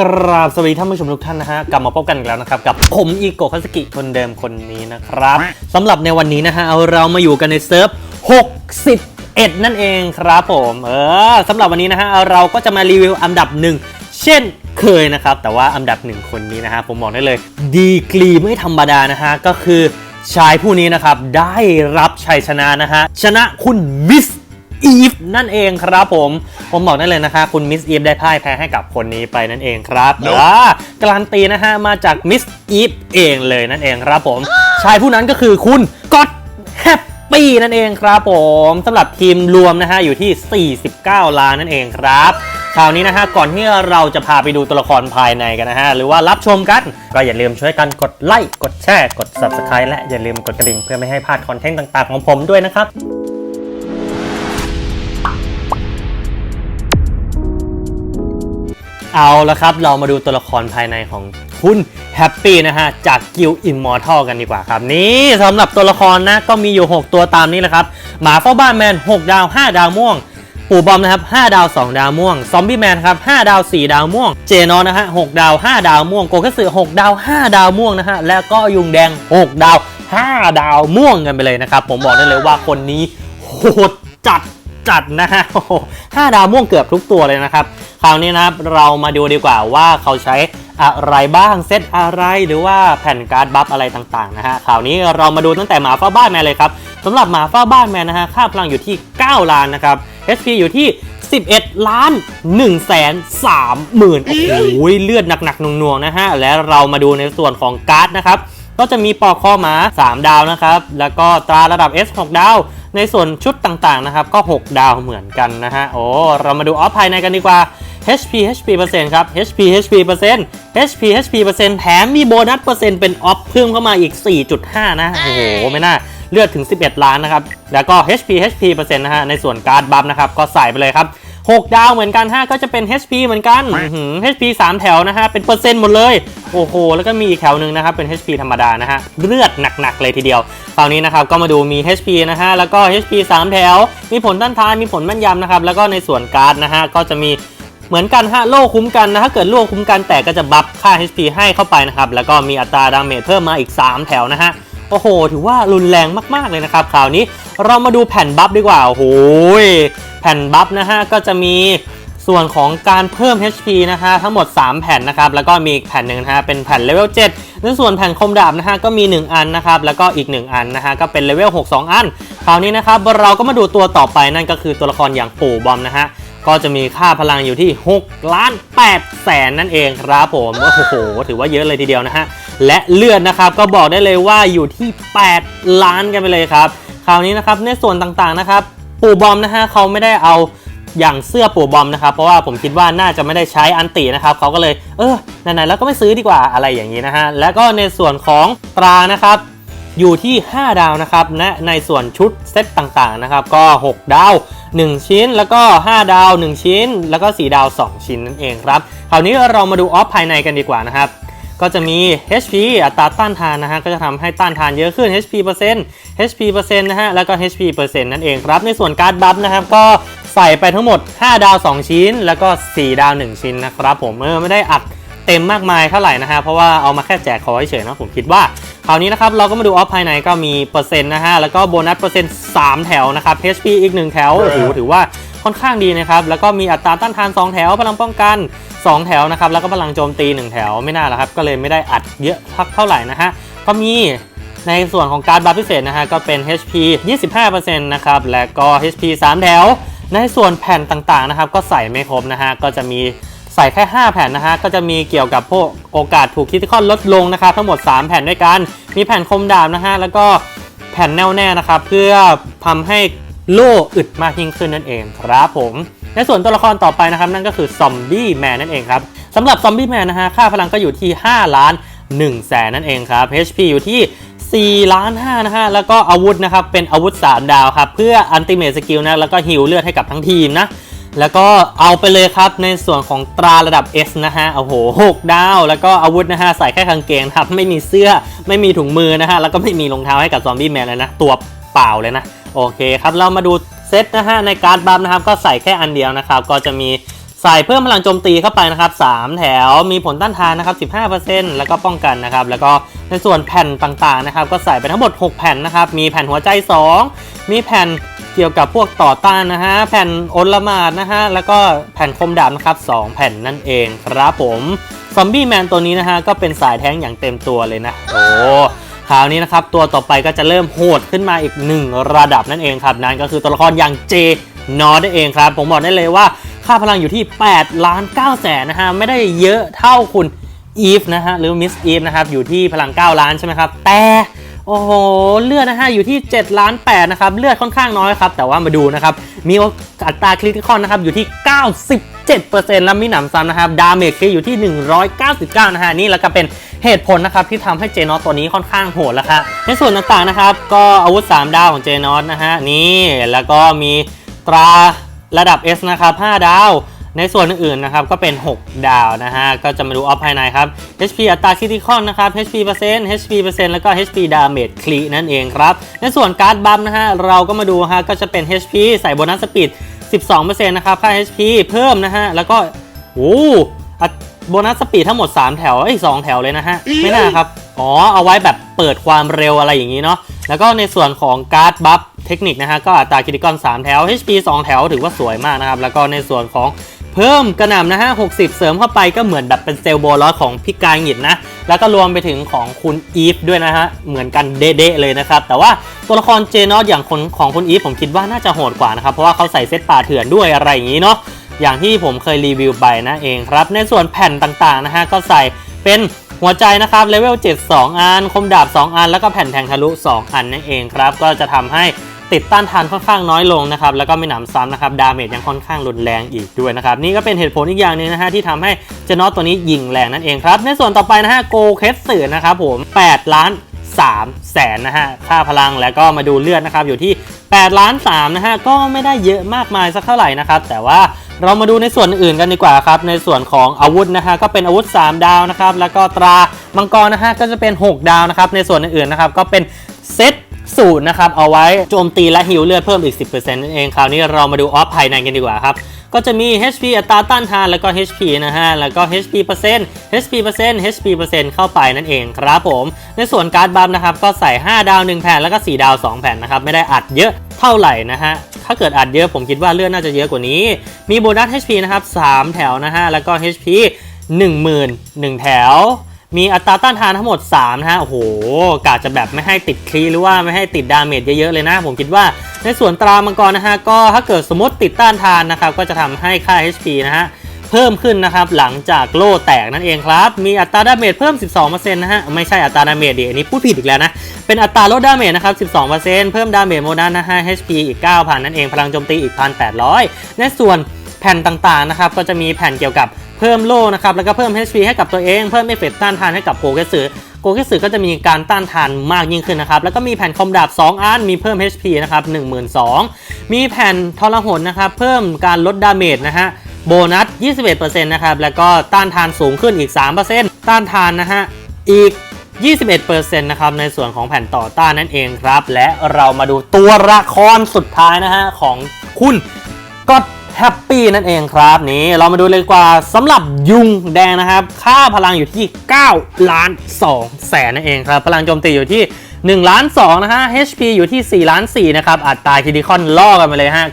กราบสวัสดีท่านผู้ชมทุกท่านนะฮะกลับมาพบกันอีกแล้วนะครับ กับผมอีโกะคาสกิคนเดิมคนนี้นะครับสำหรับในวันนี้นะฮะเอาเรามาอยู่กันในเซิร์ฟ 61 นั่นเองครับผมเออสำหรับวันนี้นะฮะเราก็จะมารีวิวอันดับหนึ่งเช่นเคยนะครับ แต่ว่าอันดับหนึ่งคนนี้นะฮะผมบอกได้เลย ดีกรีไม่ธรรมดานะฮะก็คือชายผู้นี้นะครับได้รับชัยชนะนะฮะชนะคุณมิส อีฟนั่นเองครับผม ผมบอกได้เลยนะคะ คุณมิสอีฟได้พ่ายแพ้ให้กับคนนี้ไปนั่นเองครับอ่าการันตีนะฮะมาจากมิสอีฟเองเลยนั่นเองครับผม ชายผู้นั้นก็คือคุณก็อตแฮปปี้นั่นเองครับผมสำหรับทีมรวมนะฮะอยู่ที่ 49 ล้านนั่นเองครับคราวนี้นะฮะก่อนที่เราจะพาไปดูตัวละครภายในกันนะฮะหรือว่ารับชมกันก็อย่าลืมช่วยกันกดไลค์กดแชร์กด subscribe และอย่าลืมกดกระดิ่งเพื่อไม่ให้พลาดคอนเทนต์ต่างๆ ของผมด้วยนะครับ เอาละครับ เรามาดูตัวละครภายในของคุณแฮปปี้นะฮะ จากกิลอิมมอร์ทัลกันดีกว่าครับ นี่สำหรับตัวละครนะ ก็มีอยู่ 6 ตัวตามนี้แหละครับ หมาเฝ้าบ้านแมน 6 ดาว 5 ดาวม่วง ปู่บอมนะครับ 5 ดาว 2 ดาวม่วง ซอมบี้แมนครับ 5 ดาว 4 ดาวม่วง เจนอนนะฮะ 6 ดาว 5 ดาวม่วง โกคัตสึ6ดาว 5 ดาวม่วงนะฮะ แล้วก็ยุงแดง 6 ดาว 5 ดาวม่วงกันไปเลยนะครับ ผมบอกได้เลยว่าคนนี้โหดจัด จัดนะฮะห้าดาวม่วงเกือบทุกตัวเลยนะครับ คราวนี้นะครับเรามาดูดีกว่าว่าเขาใช้อะไรบ้างเซตอะไรหรือว่าแผ่นการ์ดบัฟอะไรต่างๆนะฮะคราวนี้เรามาดูตั้งแต่หมาเฝ้าบ้านแมนเลยครับสำหรับหมาเฝ้าบ้านแมนนะฮะค่าพลังอยู่ที่ 9 ล้านนะครับ HP อยู่ที่ 11 ล้าน1แสน3หมื่นโอ้โหเลือดหนักๆน่วงๆนะฮะและเรามาดูในส่วนของการ์ดนะครับก็จะมีปอกคอหมา 3 ดาวนะครับ แล้วก็ตราระดับ S 6 ดาว ในส่วนชุดต่างๆนะครับก็ 6 ดาวเหมือนกันนะฮะโอ้เรามาดูออฟภายในกันดีกว่า HP HP เปอร์เซ็นต์ครับ HP HP เปอร์เซ็นต์ HP HP เปอร์เซ็นต์แถมมีโบนัสเปอร์เซ็นต์เป็นออฟเพิ่มเข้ามาอีก 4.5 นะ โอ้โห ไม่น่า เลือดถึง 11 ล้านนะครับ แล้วก็ HP HP เปอร์เซ็นต์นะฮะ ในส่วนการ์ดบัฟนะครับ ก็ใส่ไปเลยครับ 6 ดาวเหมือนกันฮะก็จะเป็น HP เหมือนกัน HP 3 แถวนะฮะเป็นเปอร์เซ็นต์หมดเลย โอ้โห แล้วก็มีอีกแถวหนึ่งนะครับเป็น HP ธรรมดานะฮะเลือดหนักๆเลยทีเดียวคราวนี้นะครับก็มาดูมี HP นะฮะแล้วก็ HP 3 แถว มีผลต้านทานมีผลแม่นยำนะครับแล้วก็ในส่วนการ์ดนะฮะก็จะมีเหมือนกันฮะโล่คุ้มกันนะถ้าเกิดโล่คุ้มกันแต่ก็จะบัฟค่า HP ให้เข้าไปนะครับแล้วก็มีอัตราดาเมจเพิ่มมาอีก 3 แถวนะฮะ โอ้โห ถือว่ารุนแรงมากๆเลยนะครับคราวนี้เรามาดูแผ่นบัฟดีกว่าโอ้โหแผ่นบัฟนะฮะก็จะมีส่วนของการเพิ่ม HP นะฮะทั้งหมด 3 แผ่นนะครับแล้วก็มีอีกแผ่นหนึ่งนะฮะเป็นแผ่นเลเวล7ในส่วนแผ่นคมดาบนะฮะก็มี 1 อันนะครับแล้วก็อีก 1 อันนะฮะก็เป็นเลเวล6 2 อัน คราวนี้นะครับเราก็มาดูตัวต่อไปนั่นก็คือตัวละครอย่างปู่บอมนะฮะก็จะมีค่าพลังอยู่ที่6ล้าน8แสนนั่นเองครับผมโอ้โหถือว่าเยอะเลยทีเดียวนะฮะ และเลือดนะครับก็บอกได้เลยว่าอยู่ที่ 8 ล้านกันไปเลยครับคราวนี้นะครับในส่วนต่างๆนะครับปู่บอมนะฮะเขาไม่ได้เอาอย่างเสื้อปู่บอมนะครับ เพราะว่าผมคิดว่าน่าจะไม่ได้ใช้อันตินะครับเขาก็เลยเออไหนๆแล้วก็ไม่ซื้อดีกว่าอะไรอย่างนี้นะฮะแล้วก็ในส่วนของตรานะครับอยู่ที่ 5 ดาวนะครับและในส่วนชุดเซตต่างๆนะครับก็ 6 ดาว 1 ชิ้น แล้วก็ 5 ดาว 1 ชิ้น แล้วก็ 4 ดาว 2 ชิ้นนั่นเองครับคราวนี้เรามาดูออฟภายในกันดีกว่านะครับ ก็จะมี HP อัตราต้านทานนะฮะก็จะทำให้ต้านทานเยอะขึ้น HP เปอร์เซ็นต์ HP เปอร์เซ็นต์นะฮะแล้วก็ HP เปอร์เซ็นต์นั่นเองครับ ในส่วนการ์ดบัฟนะครับก็ใส่ไปทั้งหมด 5 ดาว 2 ชิ้น แล้วก็ 4 ดาว 1 ชิ้นนะครับผมเออไม่ได้อัดเต็มมากมายเท่าไหร่นะฮะเพราะว่าเอามาแค่แจกคอเฉยๆนะผมคิดว่าคราวนี้นะครับเราก็มาดูออฟภายในก็มีเปอร์เซ็นต์นะฮะแล้วก็โบนัสเปอร์เซ็นต์3แถวนะครับ HP อีก 1 แถวโอ้โหถือว่า ค่อนข้างดีนะครับ แล้วก็มีอัตราต้านทาน 2 แถวพลังป้องกัน 2 แถวนะครับ แล้วก็พลังโจมตี 1 แถวไม่น่าละครับ ก็เลยไม่ได้อัดเยอะพักเท่าไหร่นะฮะ ก็มีในส่วนของการบัฟพิเศษนะฮะ ก็เป็น HP 25%นะครับ และก็ HP 3 แถว ในส่วนแผ่นต่างๆนะครับ ก็ใส่ไม่ครบนะฮะ ก็จะมีใส่แค่ 5 แผ่นนะฮะ ก็จะมีเกี่ยวกับพวกโอกาสถูกคิติคอนลดลงนะครับ ทั้งหมด 3 แผ่นด้วยกัน มีแผ่นคมดาบนะฮะ แล้วก็แผ่นแน่วแน่นะครับ เพื่อทำให้ โล่อึดมากยิ่งขึ้นนั่นเองครับผม ในส่วนตัวละครต่อไปนะครับนั่นก็คือซอมบี้แมนนั่นเองครับสำหรับซอมบี้แมนนะฮะค่าพลังก็อยู่ที่ 5 ล้าน1แสนนั่นเองครับ HP อยู่ที่4ล้าน5นะฮะ แล้วก็อาวุธนะครับ เป็นอาวุธ 3 ดาวครับ เพื่ออันติเม e สกิลนะ แล้วก็ฮิลเลือดให้กับทั้งทีมนะ แล้วก็เอาไปเลยครับในส่วนของตราระดับ S นะฮะ โอ้โห6ดาว แล้วก็อาวุธนะฮะ ใส่แค่กางเกงครับ ไม่มีเสื้อ ไม่มีถุงมือนะฮะ แล้วก็ไม่มีรองเท้าให้กับซอมบี้แมนเลยนะ ตัว เปล่าเลยนะ โอเคครับ เรามาดูเซตนะฮะในการ์ดบัฟนะครับ ก็ใส่แค่อันเดียวนะครับ ก็จะมีใส่เพิ่มพลังโจมตีเข้าไปนะครับ 3 แถวมีผลต้านทานนะครับ 15%แล้วก็ป้องกันนะครับ แล้วก็ในส่วนแผ่นต่างๆนะครับ ก็ใส่ไปทั้งหมด 6 แผ่นนะครับ มีแผ่นหัวใจ 2 มีแผ่นเกี่ยวกับพวกต่อต้านนะฮะ แผ่นโอลหมาดนะฮะ แล้วก็แผ่นคมดาบนะครับ 2 แผ่นนั่นเองครับผม ซอมบี้แมนตัวนี้นะฮะ ก็เป็นสายแท้งอย่างเต็มตัวเลยนะ โอ้ คราวนี้นะครับตัวต่อไปก็จะเริ่มโหดขึ้นมาอีกหนึ่งระดับนั่นเองครับนั่นก็คือตัวละครอย่างเจนอนั่นเองครับ ผมบอกได้เลยว่าค่าพลังอยู่ที่8ล้าน9แสนนะฮะไม่ได้เยอะเท่าคุณอีฟนะฮะหรือมิสอีฟนะครับอยู่ที่พลัง 9 ล้านใช่ไหมครับแต่โอ้โห เลือดนะฮะอยู่ที่7ล้าน8นะครับ เลือดค่อนข้างน้อยครับ แต่ว่ามาดูนะครับ มีอัตราคริติคอนนะครับ อยู่ที่ 97%และมีหนำซ้ำนะครับ ดาเมจอยู่ที่ 199 นะฮะ นี่แล้วก็เป็น เหตุผลนะครับที่ทำให้เจนอตตัวนี้ค่อนข้างโหดแล้วครับในส่วนต่างๆนะครับ ก็อาวุธ 3 ดาวของเจนอตนะฮะนี่แล้วก็มีตราระดับ S นะครับ 5 ดาว ในส่วนอื่นๆนะครับก็เป็น 6 ดาวนะฮะ ก็จะมาดูออฟภายในครับ HP อัตราคริติคอนนะครับ HP เปอร์เซ็นต์ HP เปอร์เซ็นต์แล้วก็ HP ดาเมจคลีนั่นเองครับ ในส่วนการ์ดบัมนะฮะ เราก็มาดูฮะก็จะเป็น HP ใส่โบนัสสปีด 12%นะครับ ค่า HP เพิ่มนะฮะ แล้วก็โอ้อั โบนัสสปีดทั้งหมด 3 แถวเอ้ย2แถวเลยนะฮะ ไม่น่าครับ อ๋อ เอาไว้แบบเปิดความเร็วอะไรอย่างนี้เนาะ แล้วก็ในส่วนของการ์ดบัฟเทคนิคนะฮะ ก็อัตราคริติคอน3 แถว HP 2 แถวถือว่าสวยมากนะครับ แล้วก็ในส่วนของเพิ่มกระหน่ำนะฮะ 60 เสริมเข้าไปก็เหมือนแบบเป็นเซลล์โบลอสของพี่กายหงิดนะ แล้วก็รวมไปถึงของคุณอีฟด้วยนะฮะ เหมือนกันเด๊ะๆเลยนะครับ แต่ว่าตัวละครเจนอสอย่างคนของคุณอีฟผมคิดว่าน่าจะโหดกว่านะครับ เพราะว่าเขาใส่เซตป่าเถื่อนด้วยอะไรอย่างนี้เนาะ อย่างที่ผมเคยรีวิวไปนะเองครับ ในส่วนแผ่นต่างๆนะฮะก็ใส่เป็นหัวใจนะครับเลเวล7 2 อัน คมดาบ 2 อัน แล้วก็แผ่นแทงทะลุ 2 อันนั่นเองครับ ก็จะทำให้ติดต้านทานค่อนข้างน้อยลงนะครับ แล้วก็ไม่หนำซ้ำนะครับ ดาเมจยังค่อนข้างรุนแรงอีกด้วยนะครับ นี่ก็เป็นเหตุผลอีกอย่างหนึงนะฮะที่ทำให้เจนอตตัวนี้ยิงแรงนั่นเองครับ ในส่วนต่อไปนะฮะโกเคสสื่อนะครับผม 8 ล้าน3แสนนะฮะ ค่าพลังแล้วก็มาดูเลือดนะครับอยู่ที่8ล้าน3นะฮะ ก็ไม่ได้เยอะมากมายสักเท่าไหร่นะครับ แต่ว่า เรามาดูในส่วนอื่นกันดีกว่าครับ ในส่วนของอาวุธนะฮะก็เป็นอาวุธ 3 ดาวนะครับ แล้วก็ตรามังกรนะฮะก็จะเป็น 6 ดาวนะครับ ในส่วนอื่นๆนะครับก็เป็นเซตสูตรนะครับเอาไว้โจมตีและฮิวเลือดเพิ่มอีก 10%นั่นเองคราวนี้เรามาดูออฟภายในกันดีกว่าครับ ก็จะมี HP อัตราต้านทานแล้วก็ HP นะฮะ แล้วก็ HP เปอร์เซ็นต์ HP เปอร์เซ็นต์ HP เปอร์เซ็นต์เข้าไปนั่นเองครับผม ในส่วนการ์ดบัฟนะครับ ก็ใส่ 5 ดาว 1 แผ่น แล้วก็ 4 ดาว 2 แผ่นนะครับ ไม่ได้อัดเยอะเท่าไหร่นะฮะ ถ้าเกิดอัดเยอะผมคิดว่าเลือดน่าจะเยอะกว่านี้ มีโบนัส HP นะครับ 3 แถวนะฮะ แล้วก็ HP 10,000 1แถว มีอัตราต้านทานทั้งหมด 3 นะฮะ โอ้โหกาจะแบบไม่ให้ติดคลีหรือว่าไม่ให้ติดดาเมจเยอะๆเลยนะ ผมคิดว่าในส่วนตรามังกรนะฮะ ก็ถ้าเกิดสมมติติดต้านทานนะครับ ก็จะทำให้ค่า HP นะฮะ เพิ่มขึ้นนะครับ หลังจากโล่แตกนั่นเองครับ มีอัตราดาเมจเพิ่ม 12%นะฮะ ไม่ใช่อัตราดาเมจดิอันนี้พูดผิดอีกแล้วนะ เป็นอัตราลดดาเมจนะครับ 12%เพิ่มดาเมจโมนัสนะฮะ HP อีก 9,000 นั่นเอง พลังโจมตีอีก 1,800 ในส่วนแผ่นต่างๆนะครับ ก็จะมีแผ่นเกี่ยวกับ เพิ่มโล่นะครับแล้วก็เพิ่ม HP ให้กับตัวเองเพิ่มเอฟเฟกต์ต้านทานให้กับโกเกสึโกเกสึก็จะมีการต้านทานมากยิ่งขึ้นนะครับแล้วก็มีแผ่นคอมดาบ 2 อันมีเพิ่ม HP นะครับ12,000 มีแผ่นทรหดนะครับเพิ่มการลดดาเมจนะฮะโบนัส 21%นะครับแล้วก็ต้านทานสูงขึ้นอีก 3%ต้านทานนะฮะอีก21%นะครับในส่วนของแผ่นต่อต้านนั่นเองครับ และเรามาดูตัวละครสุดท้ายนะฮะของคุณก็ แฮปปี้นั่นเองครับนี่เรามาดูเลยกว่าสำหรับยุงแดงนะครับ ค่าพลังอยู่ที่ 9 ล้าน2แสนนั่นเองครับ พลังโจมตีอยู่ที่ 1 ล้าน2นะฮะ HP อยู่ที่ 4 ล้าน4นะครับ อัตราคิดิคอนล่อกันไปเลยฮะ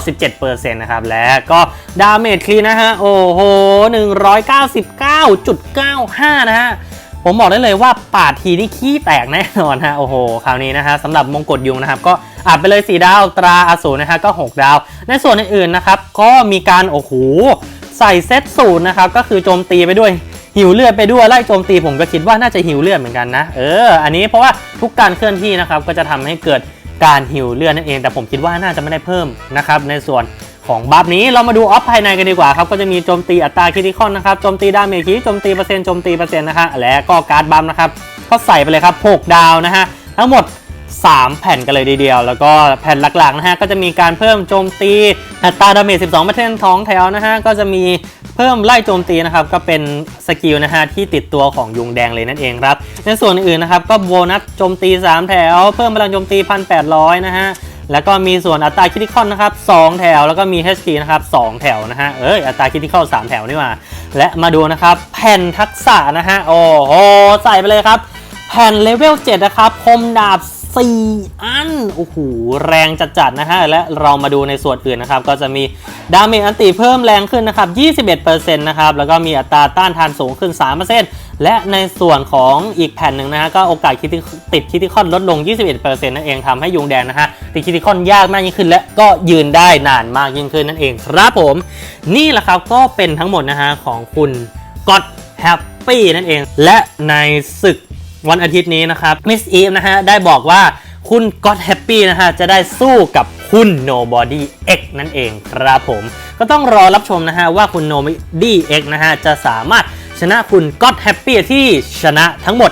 97%นะครับ และก็ดาเมจคลีนะฮะ โอ้โห 199.95 นะฮะ ผมบอกได้เลยว่าปาดทีนี่ขี้แตกแน่นอนฮะ โอ้โห คราวนี้นะฮะสำหรับมงกุฎยุงนะครับก็ อัดไปเลย4ดาวตราอสูรนะฮะก็ 6 ดาว ในส่วนอื่นๆนะครับก็มีการโอ้โหใส่เซตสูตรนะครับก็คือโจมตีไปด้วยหิวเลือดไปด้วยไล่โจมตีผมก็คิดว่าน่าจะหิวเลือดเหมือนกันนะเอออันนี้เพราะว่าทุกการเคลื่อนที่นะครับก็จะทำให้เกิดการหิวเลือดนั่นเอง แต่ผมคิดว่าน่าจะไม่ได้เพิ่มนะครับในส่วนของบัฟนี้เรามาดูออฟภายในกันดีกว่าครับก็จะมีโจมตีอัตราคริติคอนนะครับโจมตีดาเมจโจมตีเปอร์เซ็นต์โจมตีเปอร์เซ็นต์นะฮะและก็การ์ดบัฟนะครับก็ใส่ไปเลยครับ 6 ดาวนะฮะทั้งหมด 3 แผ่นกันเลยทีเดียว แล้วก็แผ่นหลักๆนะฮะก็จะมีการเพิ่มโจมตีอัตราดาเมจ 12%ท้องแถวนะฮะก็จะมีเพิ่มไล่โจมตีนะครับก็เป็นสกิลนะฮะที่ติดตัวของยุงแดงเลยนั่นเองครับในส่วนอื่นนะครับก็โบนัสโจมตี 3 แถว เพิ่มพลังโจมตี 1,800 นะฮะแล้วก็มีส่วนอัตราคิติคอนนะครับ2แถว แล้วก็มี HP นะครับ2แถวนะฮะ เอ้ย อัตราคิติคอล3แถวนี่มาและมาดูนะครับ แผ่นทักษะนะฮะ โอ้โห ใส่ไปเลยครับ แผ่นเลเวล 7 นะครับ คมดาบ 4 อัน โอ้โห แรงจัดๆนะฮะ และเรามาดูในส่วนอื่นนะครับ ก็จะมีดาเมจอันติเพิ่มแรงขึ้นนะครับ 21%นะครับ แล้วก็มีอัตราต้านทานสูงขึ้น 3%และในส่วนของอีกแผ่นหนึ่งนะฮะ ก็โอกาสคิติติดคิติคอนลดลง 21%นั่นเองทำให้ยุงแดงนะฮะ ติดคิติคอนยากมากยิ่งขึ้น และก็ยืนได้นานมากยิ่งขึ้นนั่นเองครับผม นี่แหละครับก็เป็นทั้งหมดนะฮะของคุณ God Happy นั่นเอง และในศึก วันอาทิตย์นี้นะครับมิสอีฟนะฮะได้บอกว่าคุณ God Happy นะฮะจะได้สู้กับคุณ Nobody X นั่นเองครับผม ก็ต้องรอรับชมนะฮะว่าคุณ Nobody X นะฮะจะสามารถชนะคุณ God Happy ที่ชนะทั้งหมด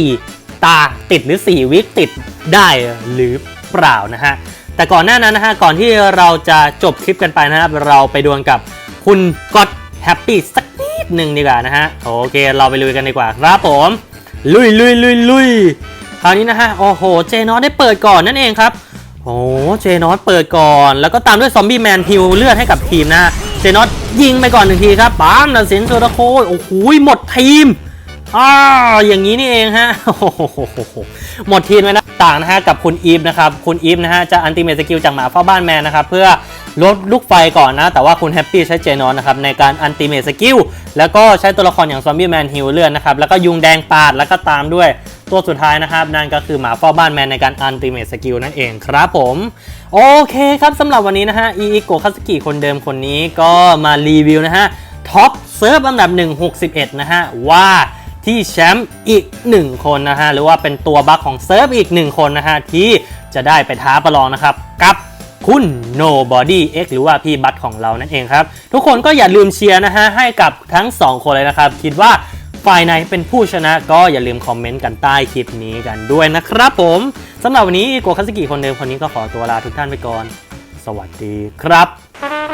4 ตาติดหรือ 4 วิกติดได้หรือเปล่านะฮะ แต่ก่อนหน้านั้นนะฮะก่อนที่เราจะจบคลิปกันไปนะครับ เราไปดวลกับคุณ God Happy สักนิดหนึ่งดีกว่านะฮะ โอเค เราไปลุยกันดีกว่าครับผม ลุยลุยลุยลุยคราวนี้นะฮะโอ้โหเจนอสได้เปิดก่อนนั่นเองครับโอ้เจนอสเปิดก่อน แล้วก็ตามด้วยซอมบี้แมนฮิวเลือดให้กับทีมนะเจนอสยิงไปก่อนหนึ่งทีครับปั๊มดันสินโซดาโคโอ้โหหมดทีมอ่าอย่างนี้นี่เองฮะโอ้โหหมดทีมเลยนะต่างนะฮะกับคุณอีฟนะครับคุณอีฟนะฮะจะอันติเมตสกิลจากหมาเฝ้าบ้านแมนนะครับเพื่อ ลดลูกไฟก่อนนะ แต่ว่าคุณแฮปปี้ใช้เจนอนนะครับในการอันติเมตสกิลแล้วก็ใช้ตัวละครอย่างซอมบี้แมนฮิวเลือดนะครับแล้วก็ยุงแดงปาดแล้วก็ตามด้วยตัวสุดท้ายนะครับนั่นก็คือหมาเฝ้าบ้านแมนในการอันติเมตสกิลนั่นเองครับผม โอเคครับสำหรับวันนี้นะฮะอีอิโกคาสกิคนเดิมคนนี้ก็มารีวิวนะฮะท็อปเซิร์ฟอันดับ 161 นะฮะ ว่าที่แชมป์อีก 1 คนนะฮะ หรือว่าเป็นตัวบัคของเซิร์ฟอีก 1 คนนะฮะ ที่จะได้ไปท้าประลองนะครับ กับ คุณ Nobody X หรือว่าพี่บัตของเรานั่นเองครับ ทุกคนก็อย่าลืมเชียร์นะฮะ ให้กับทั้ง 2 คนเลยนะครับ คิดว่าฝ่ายไหนเป็นผู้ชนะก็อย่าลืมคอมเมนต์กันใต้คลิปนี้กันด้วยนะครับผมสำหรับวันนี้โกคัสกิคนเดิมคนนี้ก็ขอตัวลาทุกท่านไปก่อน สวัสดีครับ